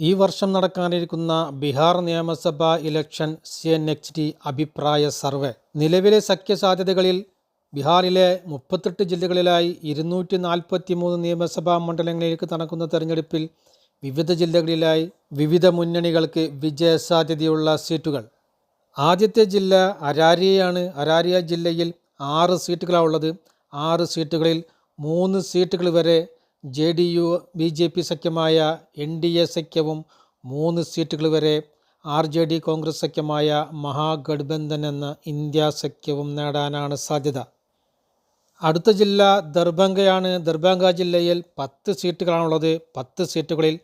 ഈ വർഷം നടക്കാനിരിക്കുന്ന ബീഹാർ നിയമസഭാ election C N X T അഭിപ്രായ സർവേ. നിലവിലെ സഖ്യസാധ്യതകളിൽ ബീഹാറിലെ മുപ്പത്തെട്ട് ജില്ലകളിലായി ഇരുന്നൂറ്റി നാൽപ്പത്തി മൂന്ന് നിയമസഭാ മണ്ഡലങ്ങളിലേക്ക് നടക്കുന്ന തെരഞ്ഞെടുപ്പിൽ വിവിധ ജില്ലകളിലായി വിവിധ മുന്നണികൾക്ക് വിജയസാധ്യതയുള്ള സീറ്റുകൾ. ആദ്യത്തെ ജില്ല അരാരിയാണ് അരാരിയ ജില്ലയിൽ ആറ് സീറ്റുകളാണ് ഉള്ളത്. ആറ് സീറ്റുകളിൽ മൂന്ന് സീറ്റുകൾ വരെ J D U B J P സഖ്യമായ N D A സഖ്യവും മൂന്ന് സീറ്റുകൾ വരെ ആർ ജെ ഡി കോൺഗ്രസ് സഖ്യമായ മഹാഗഡ്ബന്ധൻ എന്ന ഇന്ത്യ സഖ്യവും നേടാനാണ് സാധ്യത. അടുത്ത ജില്ല ദർഭംഗയാണ് ദർഭംഗ ജില്ലയിൽ പത്ത് സീറ്റുകളാണുള്ളത്. പത്ത് സീറ്റുകളിൽ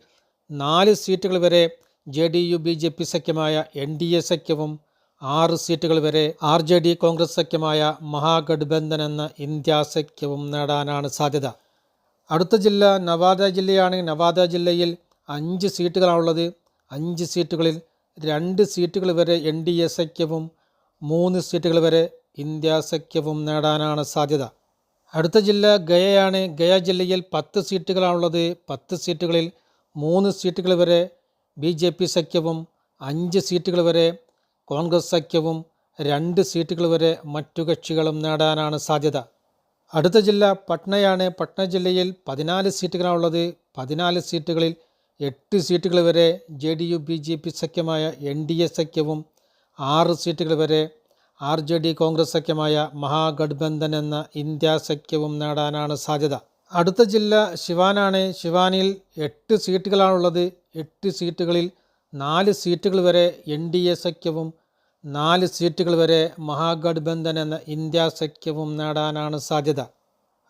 നാല് സീറ്റുകൾ വരെ J D U B J P സഖ്യമായ N D A സഖ്യവും ആറ് സീറ്റുകൾ വരെ ആർ ജെ ഡി കോൺഗ്രസ് സഖ്യമായ മഹാഗഡ്ബന്ധൻ എന്ന ഇന്ത്യ സഖ്യവും നേടാനാണ് സാധ്യത. അടുത്ത ജില്ല നവാദ ജില്ലയാണെങ്കിൽ നവാദ ജില്ലയിൽ അഞ്ച് സീറ്റുകളാണുള്ളത്. അഞ്ച് സീറ്റുകളിൽ രണ്ട് സീറ്റുകൾ വരെ എൻ ഡി എ സഖ്യവും മൂന്ന് സീറ്റുകൾ വരെ ഇന്ത്യ സഖ്യവും നേടാനാണ് സാധ്യത. അടുത്ത ജില്ല ഗയയാണ്. ഗയ ജില്ലയിൽ പത്ത് സീറ്റുകളാണുള്ളത്. പത്ത് സീറ്റുകളിൽ മൂന്ന് സീറ്റുകൾ വരെ ബി ജെ പി സഖ്യവും അഞ്ച് സീറ്റുകൾ വരെ കോൺഗ്രസ് സഖ്യവും രണ്ട് സീറ്റുകൾ വരെ മറ്റു കക്ഷികളും നേടാനാണ് സാധ്യത. അടുത്ത ജില്ല പട്നയാണ്. പട്ന ജില്ലയിൽ പതിനാല് സീറ്റുകളാണുള്ളത്. പതിനാല് സീറ്റുകളിൽ എട്ട് സീറ്റുകൾ വരെ J D U B J P സഖ്യമായ N D A സഖ്യവും ആറ് സീറ്റുകൾ വരെ ആർ ജെ ഡി കോൺഗ്രസ് സഖ്യമായ മഹാഗഡ്ബന്ധൻ എന്ന ഇന്ത്യ സഖ്യവും നേടാനാണ് സാധ്യത. അടുത്ത ജില്ല ശിവാനാണ്. ശിവാനിൽ എട്ട് സീറ്റുകളാണുള്ളത്. എട്ട് സീറ്റുകളിൽ നാല് സീറ്റുകൾ വരെ എൻ ഡി എ സഖ്യവും നാല് സീറ്റുകൾ വരെ മഹാഗഡ്ബന്ധൻ എന്ന ഇന്ത്യ സഖ്യവും നേടാനാണ് സാധ്യത.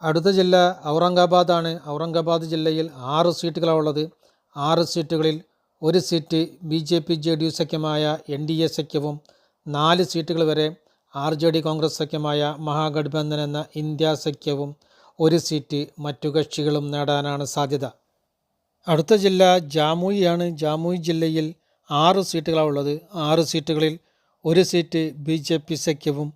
അടുത്ത ജില്ല ഔറംഗാബാദാണ്. ഔറംഗാബാദ് ജില്ലയിൽ ആറ് സീറ്റുകളാണുള്ളത് ആറ് സീറ്റുകളിൽ ഒരു seat B J P J D U സഖ്യമായ N D A സഖ്യവും നാല് സീറ്റുകൾ വരെ ആർ ജെ ഡി കോൺഗ്രസ് സഖ്യമായ മഹാഗഡ്ബന്ധൻ എന്ന ഇന്ത്യ സഖ്യവും ഒരു സീറ്റ് മറ്റു കക്ഷികളും നേടാനാണ് സാധ്യത. അടുത്ത ജില്ല ജാമുയിയാണ്. ജാമുയി ജില്ലയിൽ ആറ് സീറ്റുകളാണ് ഉള്ളത്. ആറ് സീറ്റുകളിൽ ഒരു സീറ്റ് ബി ജെ പി സഖ്യവും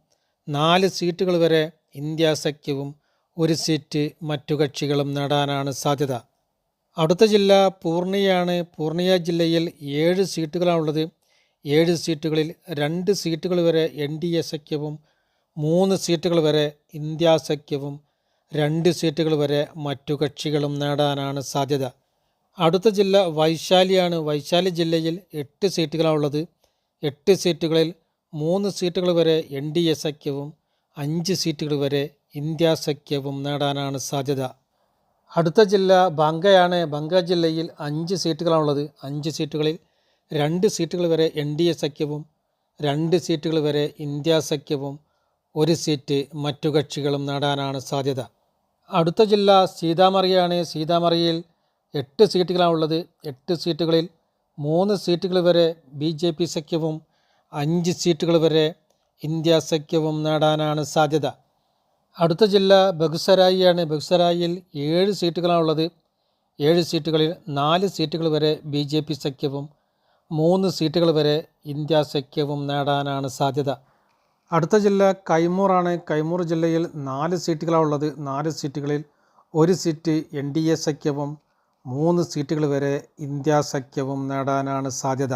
നാല് സീറ്റുകൾ വരെ ഇന്ത്യ സഖ്യവും ഒരു സീറ്റ് മറ്റു കക്ഷികളും നേടാനാണ് സാധ്യത. അടുത്ത ജില്ല പൂർണിയാണ് പൂർണിയ ജില്ലയിൽ ഏഴ് സീറ്റുകളാണുള്ളത്. ഏഴ് സീറ്റുകളിൽ രണ്ട് സീറ്റുകൾ വരെ എൻ ഡി എ സഖ്യവും മൂന്ന് സീറ്റുകൾ വരെ ഇന്ത്യ സഖ്യവും രണ്ട് സീറ്റുകൾ വരെ മറ്റു കക്ഷികളും നേടാനാണ് സാധ്യത. അടുത്ത ജില്ല വൈശാലിയാണ്. വൈശാലി ജില്ലയിൽ എട്ട് സീറ്റുകളാണുള്ളത്. എട്ട് സീറ്റുകളിൽ മൂന്ന് സീറ്റുകൾ വരെ എൻ ഡി എ സഖ്യവും അഞ്ച് സീറ്റുകൾ വരെ ഇന്ത്യ സഖ്യവും നേടാനാണ് സാധ്യത. അടുത്ത ജില്ല ബംഗയാണ്. ബംഗ ജില്ലയിൽ അഞ്ച് സീറ്റുകളാണുള്ളത്. അഞ്ച് സീറ്റുകളിൽ രണ്ട് സീറ്റുകൾ വരെ എൻ ഡി എ സഖ്യവും രണ്ട് സീറ്റുകൾ വരെ ഇന്ത്യ സഖ്യവും ഒരു സീറ്റ് മറ്റു കക്ഷികളും നേടാനാണ് സാധ്യത. അടുത്ത ജില്ല സീതാമറിയാണ്. സീതാമറിയിൽ എട്ട് സീറ്റുകളാണുള്ളത്. എട്ട് സീറ്റുകളിൽ മൂന്ന് സീറ്റുകൾ വരെ ബി ജെ പി സഖ്യവും അഞ്ച് സീറ്റുകൾ വരെ ഇന്ത്യ സഖ്യവും നേടാനാണ് സാധ്യത. അടുത്ത ജില്ല ബഗുസരായിയാണ്. ബഗുസരായിൽ ഏഴ് സീറ്റുകളാണുള്ളത്. ഏഴ് സീറ്റുകളിൽ നാല് സീറ്റുകൾ വരെ ബി ജെ പി സഖ്യവും മൂന്ന് സീറ്റുകൾ വരെ ഇന്ത്യ സഖ്യവും നേടാനാണ് സാധ്യത. അടുത്ത ജില്ല കൈമൂറാണ്. കൈമൂർ ജില്ലയിൽ നാല് സീറ്റുകളാണുള്ളത്. നാല് സീറ്റുകളിൽ ഒരു സീറ്റ് എൻ ഡി എ സഖ്യവും മൂന്ന് സീറ്റുകൾ വരെ ഇന്ത്യ സഖ്യവും നേടാനാണ് സാധ്യത.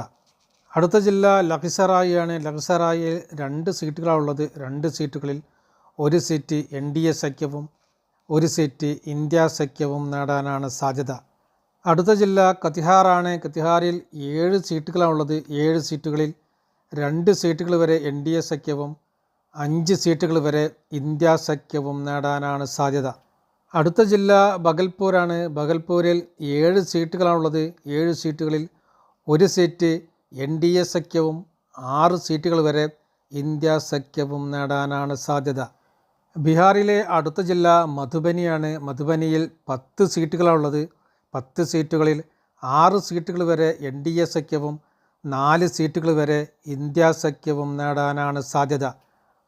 അടുത്ത ജില്ല ലഹ്സറായിയാണ് ലഹ്സറായിൽ രണ്ട് സീറ്റുകളാണുള്ളത് രണ്ട് സീറ്റുകളിൽ ഒരു സീറ്റ് എൻ ഡി എ സഖ്യവും ഒരു സീറ്റ് ഇന്ത്യ സഖ്യവും നേടാനാണ് സാധ്യത. അടുത്ത ജില്ല കത്തിഹാറാണ് കത്തിഹാറിൽ ഏഴ് സീറ്റുകളാണുള്ളത് ഏഴ് സീറ്റുകളിൽ രണ്ട് സീറ്റുകൾ വരെ എൻ ഡി എ സഖ്യവും അഞ്ച് സീറ്റുകൾ വരെ ഇന്ത്യ സഖ്യവും നേടാനാണ് സാധ്യത. അടുത്ത ജില്ല ബഗൽപൂരാണ്. ബഗൽപൂരിൽ ഏഴ് സീറ്റുകളാണുള്ളത്. ഏഴ് സീറ്റുകളിൽ ഒരു സീറ്റ് എൻ ഡി എ സഖ്യവും ആറ് സീറ്റുകൾ വരെ ഇന്ത്യ സഖ്യവും നേടാനാണ് സാധ്യത. ബീഹാറിലെ അടുത്ത ജില്ല മധുബനിയാണ്. മധുബനിയിൽ പത്ത് സീറ്റുകളാണുള്ളത്. പത്ത് സീറ്റുകളിൽ ആറ് സീറ്റുകൾ വരെ എൻ ഡി എ സഖ്യവും നാല് സീറ്റുകൾ വരെ ഇന്ത്യ സഖ്യവും നേടാനാണ് സാധ്യത.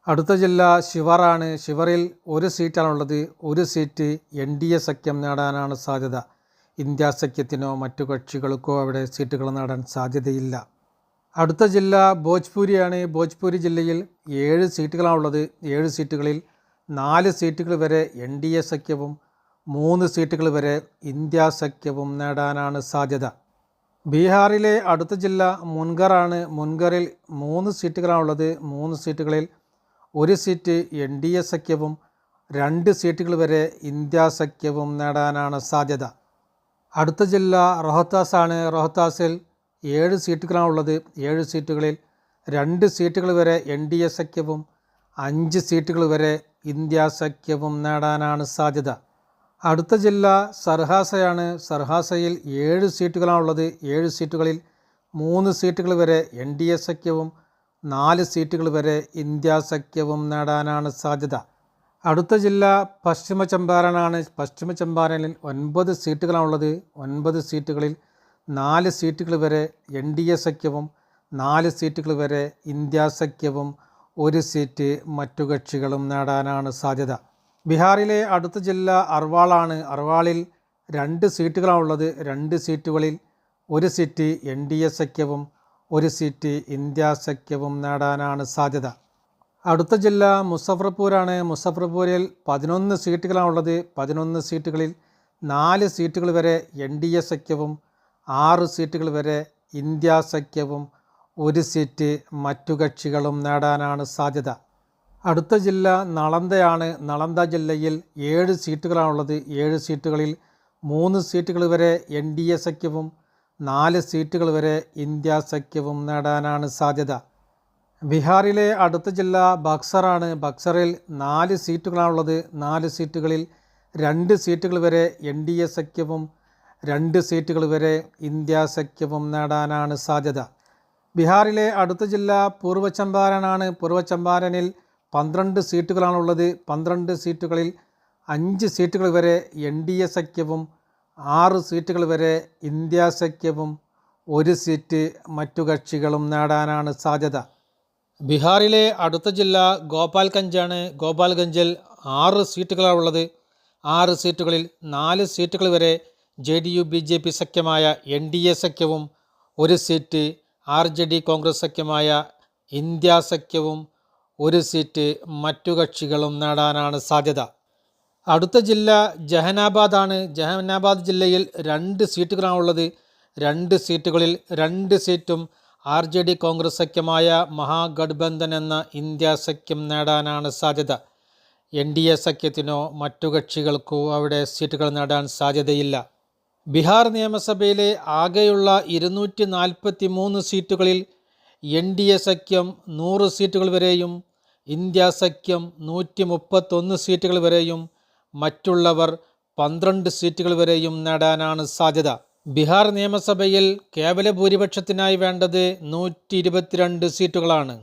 അടുത്ത ജില്ല ശിവറാണ്. ശിവറിൽ ഒരു സീറ്റാണുള്ളത്. ഒരു സീറ്റ് എൻ ഡി എ സഖ്യം നേടാനാണ് സാധ്യത. ഇന്ത്യ സഖ്യത്തിനോ മറ്റു കക്ഷികൾക്കോ അവിടെ സീറ്റുകൾ നേടാൻ സാധ്യതയില്ല. അടുത്ത ജില്ല ഭോജ്പൂരിയാണ്. ഭോജ്പൂരി ജില്ലയിൽ ഏഴ് സീറ്റുകളാണുള്ളത്. ഏഴ് സീറ്റുകളിൽ നാല് സീറ്റുകൾ വരെ എൻ ഡി എ സഖ്യവും മൂന്ന് സീറ്റുകൾ വരെ ഇന്ത്യ സഖ്യവും നേടാനാണ് സാധ്യത. ബീഹാറിലെ അടുത്ത ജില്ല മുൻഗറാണ്. മുൻഗറിൽ മൂന്ന് സീറ്റുകളാണുള്ളത്. മൂന്ന് സീറ്റുകളിൽ ഒരു സീറ്റ് എൻ ഡി എ സഖ്യവും രണ്ട് സീറ്റുകൾ വരെ ഇന്ത്യ സഖ്യവും നേടാനാണ് സാധ്യത. അടുത്ത ജില്ല റോഹത്താസ് ആണ്. റോഹത്താസിൽ ഏഴ് സീറ്റുകളാണുള്ളത് ഏഴ് സീറ്റുകളിൽ രണ്ട് സീറ്റുകൾ വരെ എൻ ഡി എ സഖ്യവും അഞ്ച് സീറ്റുകൾ വരെ ഇന്ത്യ സഖ്യവും നേടാനാണ് സാധ്യത. അടുത്ത ജില്ല സർഹാസയാണ്. സർഹാസയിൽ ഏഴ് സീറ്റുകളാണുള്ളത് ഏഴ് സീറ്റുകളിൽ മൂന്ന് സീറ്റുകൾ വരെ എൻ ഡി എ സഖ്യവും നാല് സീറ്റുകൾ വരെ ഇന്ത്യ സഖ്യവും നേടാനാണ് സാധ്യത. അടുത്ത ജില്ല പശ്ചിമ ചമ്പാരനാണ്. പശ്ചിമ ചമ്പാരനിൽ ഒൻപത് സീറ്റുകളാണുള്ളത്. ഒൻപത് സീറ്റുകളിൽ നാല് സീറ്റുകൾ വരെ എൻ ഡി എ സഖ്യവും നാല് സീറ്റുകൾ വരെ ഇന്ത്യ സഖ്യവും ഒരു സീറ്റ് മറ്റു കക്ഷികളും നേടാനാണ് സാധ്യത. ബീഹാറിലെ അടുത്ത ജില്ല അർവാളാണ്. അർവാളിൽ രണ്ട് സീറ്റുകളാണുള്ളത്. രണ്ട് സീറ്റുകളിൽ ഒരു സീറ്റ് എൻ ഡി എ സഖ്യവും ഒരു സീറ്റ് ഇന്ത്യ സഖ്യവും നേടാനാണ് സാധ്യത. അടുത്ത ജില്ല മുസഫർപൂരാണ് മുസഫർപൂരിൽ പതിനൊന്ന് സീറ്റുകളാണുള്ളത്. പതിനൊന്ന് സീറ്റുകളിൽ നാല് സീറ്റുകൾ വരെ എൻ ഡി എ സഖ്യവും ആറ് സീറ്റുകൾ വരെ ഇന്ത്യ സഖ്യവും ഒരു സീറ്റ് മറ്റു കക്ഷികളും നേടാനാണ് സാധ്യത. അടുത്ത ജില്ല നളന്തയാണ്. നളന്ത ജില്ലയിൽ ഏഴ് സീറ്റുകളാണുള്ളത്. ഏഴ് സീറ്റുകളിൽ മൂന്ന് സീറ്റുകൾ വരെ എൻ ഡി എ സഖ്യവും നാല് സീറ്റുകൾ വരെ ഇന്ത്യ സഖ്യവും നേടാനാണ് സാധ്യത. ബീഹാറിലെ അടുത്ത ജില്ല ബക്സറാണ് ബക്സറിൽ നാല് സീറ്റുകളാണുള്ളത്. നാല് സീറ്റുകളിൽ രണ്ട് സീറ്റുകൾ വരെ എൻ ഡി എ സഖ്യവും രണ്ട് സീറ്റുകൾ വരെ ഇന്ത്യ സഖ്യവും നേടാനാണ് സാധ്യത. ബീഹാറിലെ അടുത്ത ജില്ല പൂർവ ചമ്പാരനാണ്. പൂർവ ചമ്പാരനിൽ പന്ത്രണ്ട് സീറ്റുകളാണുള്ളത്. പന്ത്രണ്ട് സീറ്റുകളിൽ അഞ്ച് സീറ്റുകൾ വരെ എൻ ഡി എ സഖ്യവും ആറ് സീറ്റുകൾ വരെ ഇന്ത്യ സഖ്യവും ഒരു സീറ്റ് മറ്റു കക്ഷികളും നേടാനാണ് സാധ്യത. ബീഹാറിലെ അടുത്ത ജില്ല ഗോപാൽഗഞ്ചാണ്. ഗോപാൽഗഞ്ചിൽ ആറ് സീറ്റുകളാണുള്ളത് ആറ് സീറ്റുകളിൽ നാല് സീറ്റുകൾ വരെ J D U B J P സഖ്യമായ N D A സഖ്യവും ഒരു seat R J D Congress സഖ്യമായ India സഖ്യവും ഒരു സീറ്റ് മറ്റു കക്ഷികളും നേടാനാണ് സാധ്യത. അടുത്ത ജില്ല ജഹനാബാദാണ്. ജഹനാബാദ് ജില്ലയിൽ രണ്ട് സീറ്റുകളാണുള്ളത്. രണ്ട് സീറ്റുകളിൽ രണ്ട് സീറ്റും ആർ ജെ ഡി കോൺഗ്രസ് സഖ്യമായ മഹാഗഡ്ബന്ധൻ എന്ന ഇന്ത്യ സഖ്യം നേടാനാണ് സാധ്യത. എൻ ഡി എ സഖ്യത്തിനോ മറ്റു കക്ഷികൾക്കോ അവിടെ സീറ്റുകൾ നേടാൻ സാധ്യതയില്ല. ബീഹാർ നിയമസഭയിലെ ആകെയുള്ള ഇരുന്നൂറ്റി നാൽപ്പത്തി മൂന്ന് സീറ്റുകളിൽ എൻ ഡി എ സഖ്യം നൂറ് സീറ്റുകൾ വരെയും ഇന്ത്യ സഖ്യം നൂറ്റി മുപ്പത്തൊന്ന് സീറ്റുകൾ വരെയും മറ്റുള്ളവർ പന്ത്രണ്ട് സീറ്റുകൾ വരെയും നേടാനാണ് സാധ്യത. ബീഹാർ നിയമസഭയിൽ കേവല ഭൂരിപക്ഷത്തിനായി വേണ്ടത് നൂറ്റി സീറ്റുകളാണ്.